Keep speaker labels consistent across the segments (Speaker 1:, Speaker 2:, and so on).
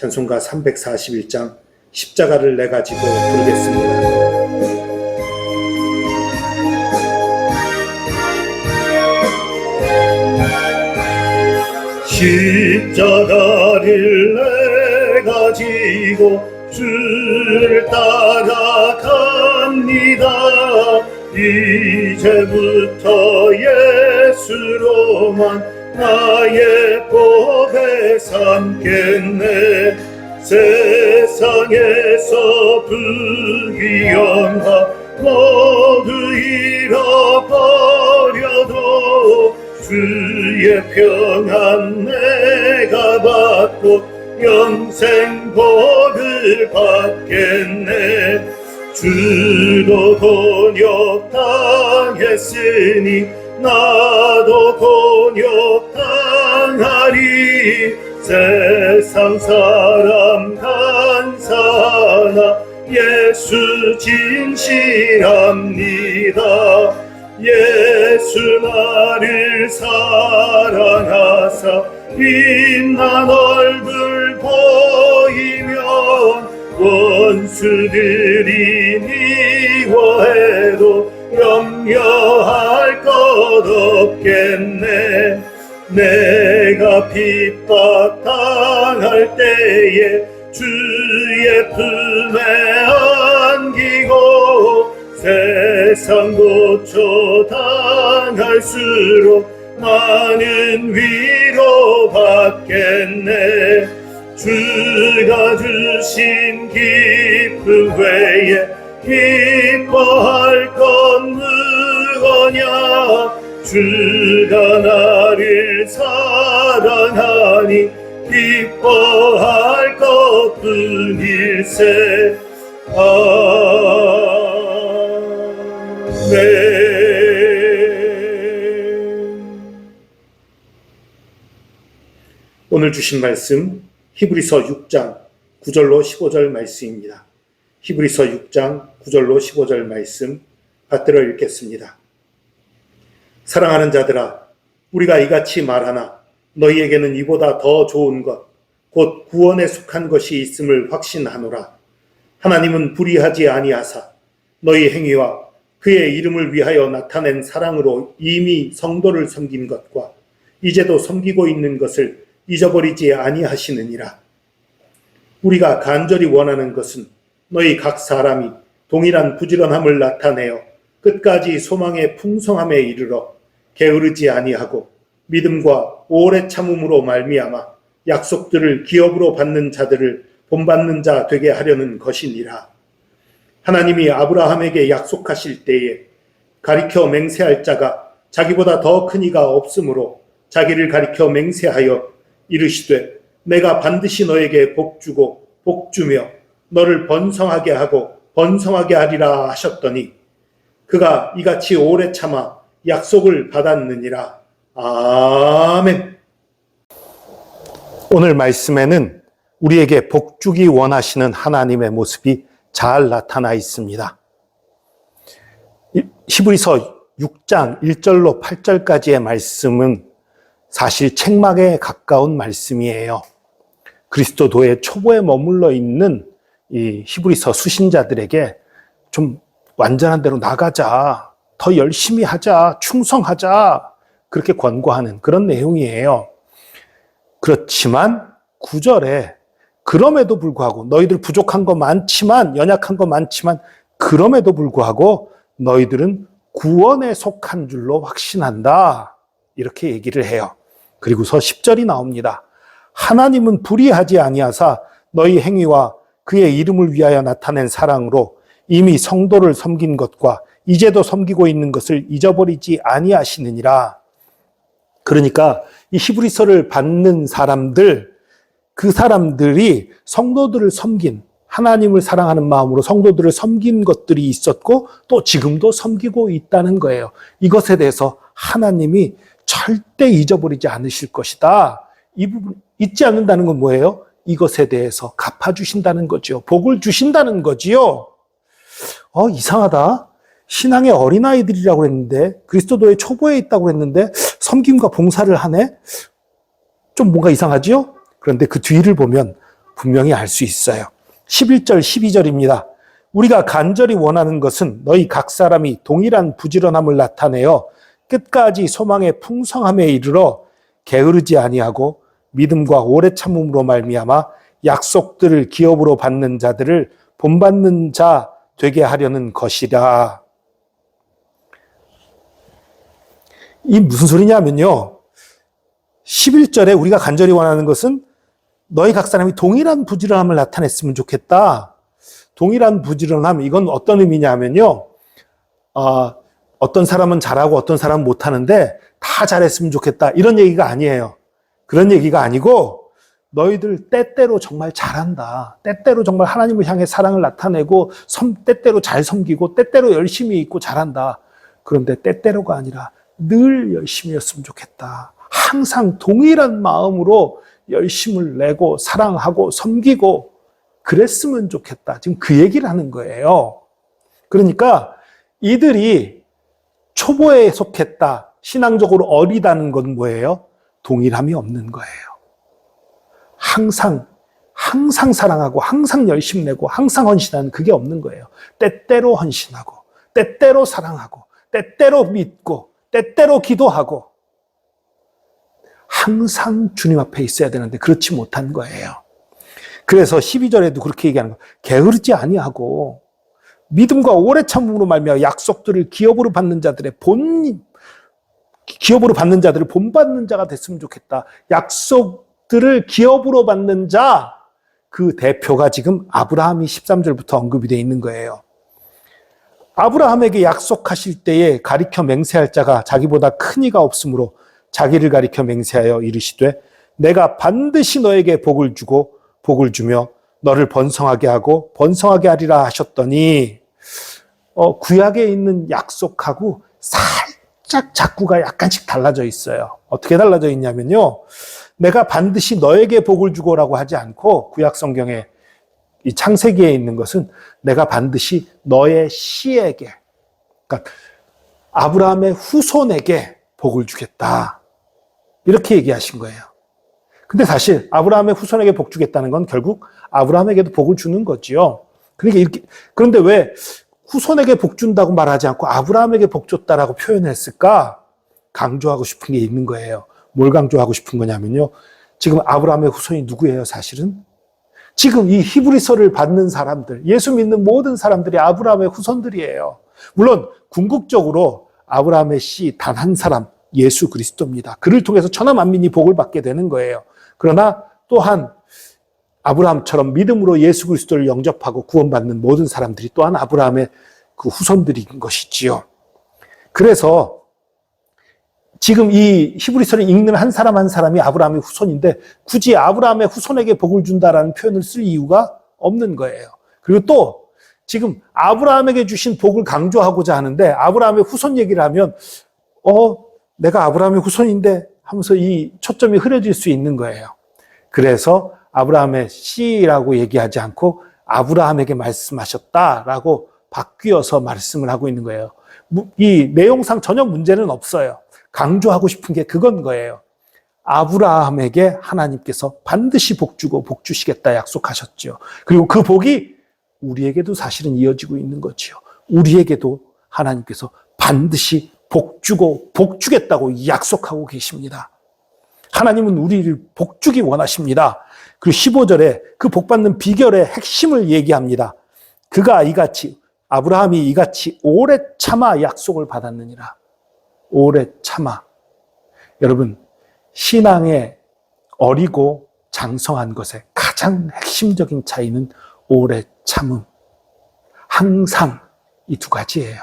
Speaker 1: 찬송가 341장, 십자가를 내 가지고 부르겠습니다. 십자가를 내 가지고 줄 따라갑니다. 이제부터 예수로만 나의 법에 삼겠네. 세상에서 불귀영하 모두 잃어버려도 주의 평안 내가 받고 영생 복을 받겠네 주도 곤욕 당했으니 나도 곤욕 당하리 세상 사람 간사하나 예수 진실합니다. 예수 나를 사랑하사 빛난 얼굴 보이면 원수들이 미워해도 염려할 것 없겠네 내가 핍박당할 때에 주의 품에 안기고 세상 고초 당할수록 많은 위로 받겠네. 주가 주신 기쁨 외에 기뻐할 건 무엇냐 주가 나를 사랑하니 기뻐할 것뿐일세 아멘 오늘 주신 말씀 히브리서 6장 9절로 15절 말씀입니다. 히브리서 6장 9절로 15절 말씀 받들어 읽겠습니다. 사랑하는 자들아 우리가 이같이 말하나 너희에게는 이보다 더 좋은 것 곧 구원에 속한 것이 있음을 확신하노라. 하나님은 불의하지 아니하사 너희 행위와 그의 이름을 위하여 나타낸 사랑으로 이미 성도를 섬긴 것과 이제도 섬기고 있는 것을 잊어버리지 아니하시느니라. 우리가 간절히 원하는 것은 너희 각 사람이 동일한 부지런함을 나타내어 끝까지 소망의 풍성함에 이르러 게으르지 아니하고 믿음과 오래 참음으로 말미암아 약속들을 기업으로 받는 자들을 본받는 자 되게 하려는 것이니라. 하나님이 아브라함에게 약속하실 때에 가리켜 맹세할 자가 자기보다 더 큰 이가 없으므로 자기를 가리켜 맹세하여 이르시되 내가 반드시 너에게 복 주고 복 주며 너를 번성하게 하고 번성하게 하리라 하셨더니 그가 이같이 오래 참아 약속을 받았느니라. 아멘. 오늘 말씀에는 우리에게 복주기 원하시는 하나님의 모습이 잘 나타나 있습니다. 히브리서 6장 1절로 8절까지의 말씀은 사실 책막에 가까운 말씀이에요. 그리스도도의 초보에 머물러 있는 이 히브리서 수신자들에게 좀 완전한 대로 나가자, 더 열심히 하자, 충성하자, 그렇게 권고하는 그런 내용이에요. 그렇지만 9절에 그럼에도 불구하고 너희들 부족한 거 많지만 연약한 거 많지만 그럼에도 불구하고 너희들은 구원에 속한 줄로 확신한다. 이렇게 얘기를 해요. 그리고서 10절이 나옵니다. 하나님은 불의하지 아니하사 너희 행위와 그의 이름을 위하여 나타낸 사랑으로 이미 성도를 섬긴 것과 이제도 섬기고 있는 것을 잊어버리지 아니하시느니라. 그러니까 이 히브리서를 받는 사람들, 그 사람들이 성도들을 섬긴 하나님을 사랑하는 마음으로 성도들을 섬긴 것들이 있었고 또 지금도 섬기고 있다는 거예요. 이것에 대해서 하나님이 절대 잊어버리지 않으실 것이다. 이 부분 잊지 않는다는 건 뭐예요? 이것에 대해서 갚아주신다는 거죠. 복을 주신다는 거지요. 어, 이상하다. 신앙의 어린아이들이라고 했는데, 그리스도도의 초보에 있다고 했는데, 섬김과 봉사를 하네? 좀 뭔가 이상하지요? 그런데 그 뒤를 보면 분명히 알 수 있어요. 11절, 12절입니다. 우리가 간절히 원하는 것은 너희 각 사람이 동일한 부지런함을 나타내어 끝까지 소망의 풍성함에 이르러 게으르지 아니하고 믿음과 오래 참음으로 말미암아 약속들을 기업으로 받는 자들을 본받는 자 되게 하려는 것이라. 이 무슨 소리냐면요. 11절에 우리가 간절히 원하는 것은 너희 각 사람이 동일한 부지런함을 나타냈으면 좋겠다. 동일한 부지런함, 이건 어떤 의미냐면요. 어, 어떤 사람은 잘하고 어떤 사람은 못하는데 다 잘했으면 좋겠다. 이런 얘기가 아니에요. 그런 얘기가 아니고 너희들 때때로 정말 잘한다. 때때로 정말 하나님을 향해 사랑을 나타내고 섬, 때때로 잘 섬기고 때때로 열심히 있고 잘한다. 그런데 때때로가 아니라 늘 열심히였으면 좋겠다. 항상 동일한 마음으로 열심을 내고 사랑하고 섬기고 그랬으면 좋겠다. 지금 그 얘기를 하는 거예요. 그러니까 이들이 초보에 속했다. 신앙적으로 어리다는 건 뭐예요? 동일함이 없는 거예요. 항상, 항상 사랑하고, 항상 열심 내고, 항상 헌신하는 그게 없는 거예요. 때때로 헌신하고, 때때로 사랑하고, 때때로 믿고, 때때로 기도하고, 항상 주님 앞에 있어야 되는데 그렇지 못한 거예요. 그래서 12절에도 그렇게 얘기하는 거예요. 게으르지 아니하고 믿음과 오래 참음으로 말미암아 약속들을 기업으로 받는 자들의 본 기업으로 받는 자들을 본받는 자가 됐으면 좋겠다. 약속들을 기업으로 받는 자, 그 대표가 지금 아브라함이 13절부터 언급이 되어 있는 거예요. 아브라함에게 약속하실 때에 가리켜 맹세할 자가 자기보다 큰 이가 없으므로 자기를 가리켜 맹세하여 이르시되 내가 반드시 너에게 복을 주고 복을 주며 너를 번성하게 하고 번성하게 하리라 하셨더니 어, 구약에 있는 약속하고 살짝 작구가 약간씩 달라져 있어요. 어떻게 달라져 있냐면요. 내가 반드시 너에게 복을 주고라고 하지 않고 구약 성경에 이 창세기에 있는 것은 내가 반드시 너의 씨에게 그러니까 아브라함의 후손에게 복을 주겠다. 이렇게 얘기하신 거예요. 근데 사실 아브라함의 후손에게 복 주겠다는 건 결국 아브라함에게도 복을 주는 거지요. 그러니까 이렇게 그런데 왜 후손에게 복 준다고 말하지 않고 아브라함에게 복 줬다라고 표현했을까? 강조하고 싶은 게 있는 거예요. 뭘 강조하고 싶은 거냐면요. 지금 아브라함의 후손이 누구예요, 사실은? 지금 이 히브리서를 받는 사람들, 예수 믿는 모든 사람들이 아브라함의 후손들이에요. 물론 궁극적으로 아브라함의 씨 단 한 사람, 예수 그리스도입니다. 그를 통해서 천하 만민이 복을 받게 되는 거예요. 그러나 또한 아브라함처럼 믿음으로 예수 그리스도를 영접하고 구원받는 모든 사람들이 또한 아브라함의 그 후손들인 것이지요. 그래서 지금 이 히브리서를 읽는 한 사람 한 사람이 아브라함의 후손인데 굳이 아브라함의 후손에게 복을 준다라는 표현을 쓸 이유가 없는 거예요. 그리고 또 지금 아브라함에게 주신 복을 강조하고자 하는데 아브라함의 후손 얘기를 하면 어 내가 아브라함의 후손인데 하면서 이 초점이 흐려질 수 있는 거예요. 그래서 아브라함의 씨라고 얘기하지 않고 아브라함에게 말씀하셨다라고 바뀌어서 말씀을 하고 있는 거예요. 이 내용상 전혀 문제는 없어요. 강조하고 싶은 게 그건 거예요. 아브라함에게 하나님께서 반드시 복 주고 복 주시겠다 약속하셨죠. 그리고 그 복이 우리에게도 사실은 이어지고 있는 거지요. 우리에게도 하나님께서 반드시 복 주고 복 주겠다고 약속하고 계십니다. 하나님은 우리를 복 주기 원하십니다.
Speaker 2: 그리고 15절에 그 복받는 비결의 핵심을 얘기합니다. 그가 이같이 아브라함이 이같이 오래 참아 약속을 받았느니라. 오래 참아. 여러분 신앙의 어리고 장성한 것의 가장 핵심적인 차이는 오래 참음. 항상 이 두 가지예요.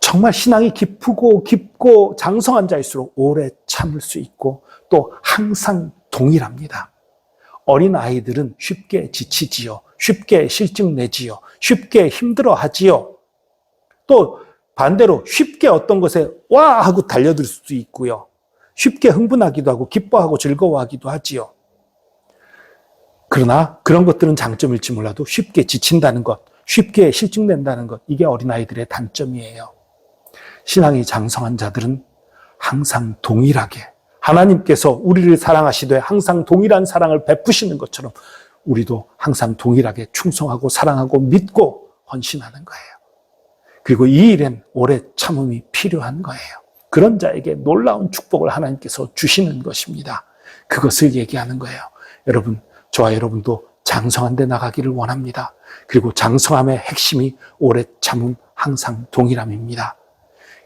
Speaker 2: 정말 신앙이 깊고 깊고 장성한 자일수록 오래 참을 수 있고 또 항상 동일합니다. 어린 아이들은 쉽게 지치지요. 쉽게 실증 내지요. 쉽게 힘들어 하지요. 또 반대로 쉽게 어떤 것에 와 하고 달려들 수도 있고요. 쉽게 흥분하기도 하고 기뻐하고 즐거워하기도 하지요. 그러나 그런 것들은 장점일지 몰라도 쉽게 지친다는 것, 쉽게 실증낸다는 것, 이게 어린아이들의 단점이에요. 신앙이 장성한 자들은 항상 동일하게 하나님께서 우리를 사랑하시되 항상 동일한 사랑을 베푸시는 것처럼 우리도 항상 동일하게 충성하고 사랑하고 믿고 헌신하는 거예요. 그리고 이 일엔 오래 참음이 필요한 거예요. 그런 자에게 놀라운 축복을 하나님께서 주시는 것입니다. 그것을 얘기하는 거예요. 여러분, 저와 여러분도 장성한 데 나가기를 원합니다. 그리고 장성함의 핵심이 오래 참음 항상 동일함입니다.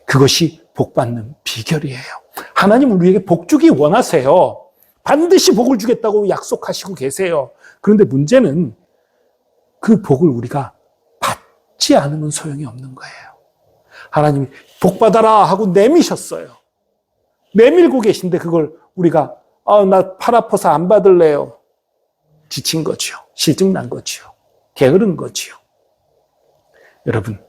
Speaker 2: 그것이 복받는 비결이에요. 하나님은 우리에게 복 주기 원하세요. 반드시 복을 주겠다고 약속하시고 계세요. 그런데 문제는 그 복을 우리가 받지 않으면 소용이 없는 거예요. 하나님이 복 받아라 하고 내미셨어요. 내밀고 계신데 그걸 우리가 아, 나팔 아파서 안 받을래요. 지친 거지요. 실증 난 거지요. 게으른 거지요. 여러분,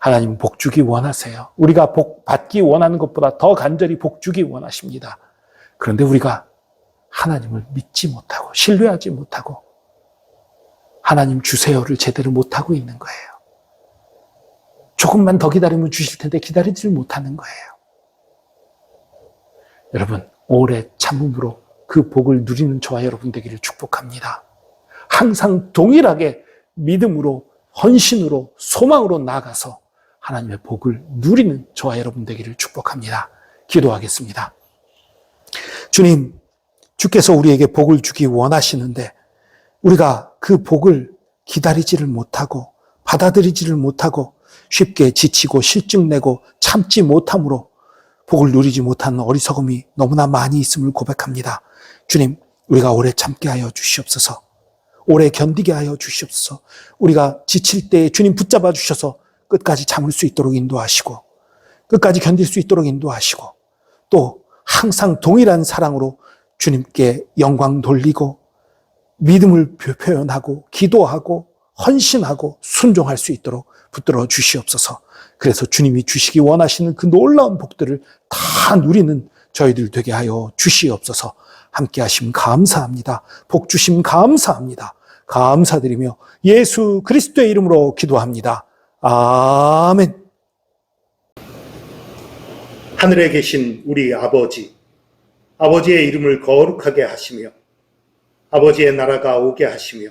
Speaker 2: 하나님 복 주기 원하세요. 우리가 복 받기 원하는 것보다 더 간절히 복 주기 원하십니다. 그런데 우리가 하나님을 믿지 못하고 신뢰하지 못하고 하나님 주세요를 제대로 못하고 있는 거예요. 조금만 더 기다리면 주실 텐데 기다리질 못하는 거예요. 여러분, 오래 참음으로 그 복을 누리는 저와 여러분 되기를 축복합니다. 항상 동일하게 믿음으로, 헌신으로, 소망으로 나아가서 하나님의 복을 누리는 저와 여러분 되기를 축복합니다. 기도하겠습니다. 주님, 주께서 우리에게 복을 주기 원하시는데 우리가 그 복을 기다리지를 못하고 받아들이지를 못하고 쉽게 지치고 실증내고 참지 못함으로 복을 누리지 못하는 어리석음이 너무나 많이 있음을 고백합니다. 주님, 우리가 오래 참게 하여 주시옵소서. 오래 견디게 하여 주시옵소서. 우리가 지칠 때 주님 붙잡아 주셔서 끝까지 참을 수 있도록 인도하시고 끝까지 견딜 수 있도록 인도하시고 또 항상 동일한 사랑으로 주님께 영광 돌리고 믿음을 표현하고 기도하고 헌신하고 순종할 수 있도록 붙들어 주시옵소서. 그래서 주님이 주시기 원하시는 그 놀라운 복들을 다 누리는 저희들 되게 하여 주시옵소서. 함께 하심 감사합니다. 복 주심 감사합니다. 감사드리며 예수 그리스도의 이름으로 기도합니다. 아멘.
Speaker 1: 하늘에 계신 우리 아버지, 아버지의 이름을 거룩하게 하시며, 아버지의 나라가 오게 하시며,